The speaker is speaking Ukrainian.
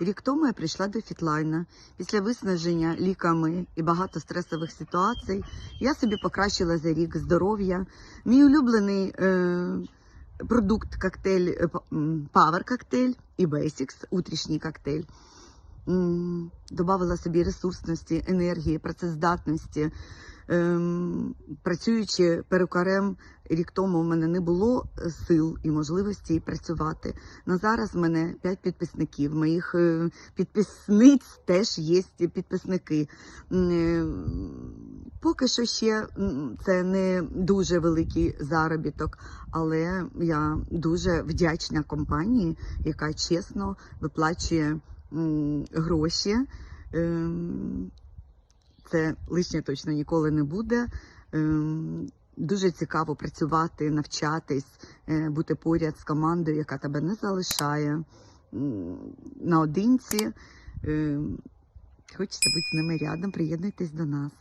Рік тому я прийшла до Фітлайна. Після виснаження ліками і багато стресових ситуацій я собі покращила за рік здоров'я. Мій улюблений е, продукт коктейль е, п- Power коктейль і Basics, утрішній коктейль. Добавила собі ресурсності, енергії, працездатності. Ем, працюючи перукарем рік тому, в мене не було сил і можливості працювати. На зараз в мене 5 підписників. Моїх е, підписниць теж є підписники. Е, Поки що ще це не дуже великий заробіток, але я дуже вдячна компанії, яка чесно виплачує гроші. Це лишнє точно ніколи не буде. Ем, Дуже цікаво працювати, навчатись, е, бути поряд з командою, яка тебе не залишає наодинці. Ем, Хочеться бути з ними рядом. Приєднуйтесь до нас.